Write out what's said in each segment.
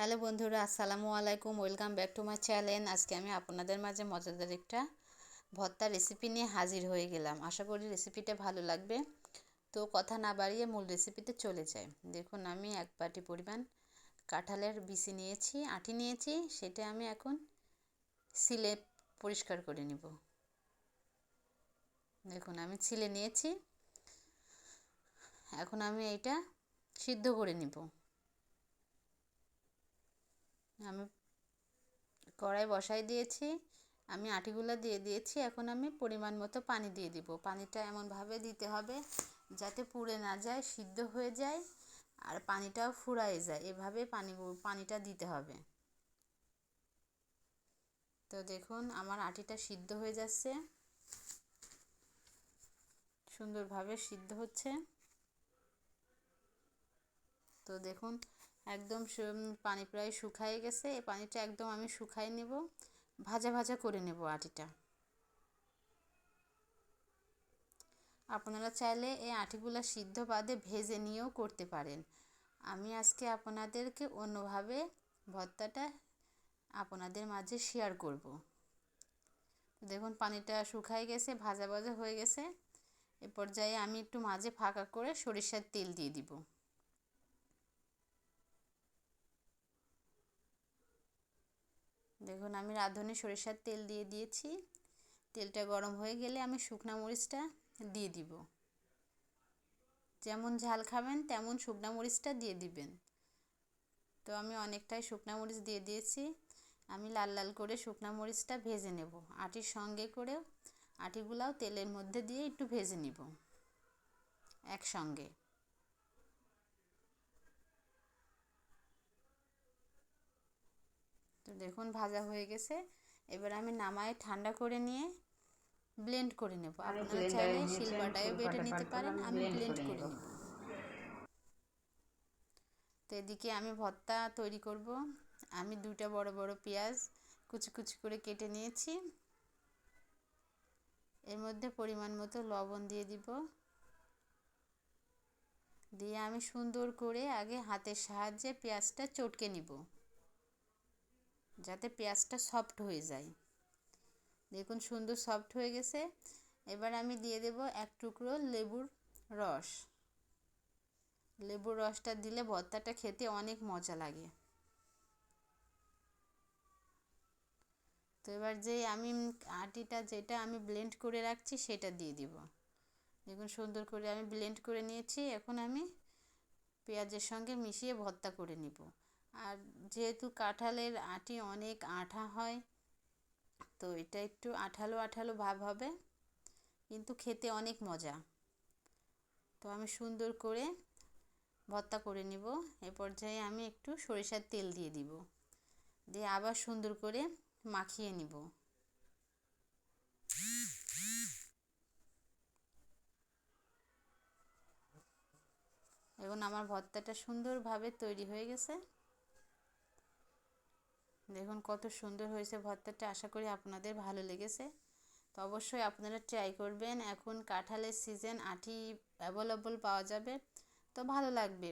Hello বন্ধুরা, আসসালামু আলাইকুম, welcome back to my channel. আজকে আমি আপনাদের মাঝে মজাদার একটা ভর্তা রেসিপি নিয়ে হাজির হয়ে গেলাম। আশা করি রেসিপিটা ভালো লাগবে। তো কথা না বাড়িয়ে মূল রেসিপিতে চলে যাই। দেখুন, আমি এক বাটি পরিমাণ কাঁঠালের বিচি নিয়েছি আটি নিয়েছি, সেটা আমি এখন সিলে পরিষ্কার করে নিব। দেখুন, আমি ছিলে নিয়েছি। এখন আমি এটা সিদ্ধ করে নিব। আমি কড়াই বসাই দিয়েছি, আমি আটিগুলো দিয়ে দিয়েছি, এখন আমি পরিমাণ মতো পানি দিয়ে দিব। পানিটা এমনভাবে দিতে হবে যাতে পুড়ে না যায়, সিদ্ধ হয়ে যায় আর পানিটাও ফুরাই যায়। এভাবে পানি, পানিটা দিতে হবে। তো দেখুন, আমার আটিটা সিদ্ধ হয়ে যাচ্ছে। সুন্দরভাবে সিদ্ধ হচ্ছে। তো দেখুন একদম পানি প্রায় শুকাই গেছে। এই পানিটা একদম আমি শুকাই নেব। ভাজা ভাজা করে নেব আটিটা। আপনারা চাইলে এই আটিগুলা সিদ্ধ বাদে ভেজে নিয়েও করতে পারেন। আমি আজকে আপনাদেরকে অন্যভাবে ভর্তাটা আপনাদের মাঝে শেয়ার করব। দেখুন, পানিটা শুকাই গেছে, ভাজা ভাজা হয়ে গেছে। এ পর্যায়ে আমি একটু মাঝে ফাঁকা করে সরিষার তেল দিয়ে দিব। দেখুন, আমি রাঁধুনি সরিষার তেল দিয়ে দিয়েছি। তেলটা গরম হয়ে গেলে আমি শুকনা মরিচটা দিয়ে দিব। যেমন ঝাল খাবেন, তেমন শুকনা মরিচটা দিয়ে দিবেন। তো আমি অনেকটাই শুকনা মরিচ দিয়ে দিয়েছি। আমি লাল লাল করে শুকনা মরিচটা ভেজে নেব। আটির সঙ্গে করেও আটিগুলাও তেলের মধ্যে দিয়ে একটু ভেজে নিব। একসঙ্গে। দেখুন ভাজা হয়ে গেছে। এবার আমি নামায় ঠান্ডা করে নিয়ে ব্লেন্ড করে নেব। আপনারা চাইলে শিলবাটায়ও বেটে নিতে পারেন আমি ব্লেন্ড করে নেব। তো এদিকে আমি ভর্তা তৈরি করব। আমি দুটা বড় বড় পেঁয়াজ কুচি কুচি করে কেটে নিয়েছি। এর মধ্যে পরিমাণ মতো লবণ দিয়ে দিব। দিয়ে আমি সুন্দর করে আগে হাতের সাহায্যে পেঁয়াজটা চটকে নিব। যাতে পেঁয়াজটা সফট হয়ে যায়। দেখুন সুন্দর সফট হয়ে গেছে। এবার আমি দিয়ে দেব এক টুকরো লেবুর রস। লেবুর রসটা দিলে ভর্তাটা খেতে অনেক মজা লাগে। তো এবার যে আমি আটিটা যেটা আমি ব্লেন্ড করে রাখছি সেটা দিয়ে দিব। দেখুন সুন্দর করে আমি ব্লেন্ড করে নিয়েছি। এখন আমি পেঁয়াজের সঙ্গে মিশিয়ে ভর্তা করে নিব। আর যেহেতু কাঁঠালের আটি অনেক আঠা হয়, তো এটা একটু আঠালো আঠালো ভাব হবে, কিন্তু খেতে অনেক মজা। তো আমি সুন্দর করে ভর্তা করে নিব। এ পর্যায়ে আমি একটু সরিষার তেল দিয়ে দিব। দিয়ে আবার সুন্দর করে মাখিয়ে নিব। এবং আমার ভর্তাটা সুন্দরভাবে তৈরি হয়ে গেছে। দেখুন কত সুন্দর হয়েছে ভর্তাটা, আশা করি আপনাদের ভালো লেগেছে। তো অবশ্যই আপনারা ট্রাই করবেন। এখন কাঁঠালের সিজন আটি অ্যাভেলেবল পাওয়া যাবে। তো ভালো লাগবে।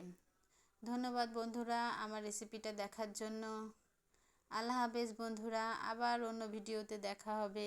ধন্যবাদ বন্ধুরা আমার রেসিপিটা দেখার জন্য। আল্লাহ হাফেজ বন্ধুরা, আবার অন্য ভিডিওতে দেখা হবে।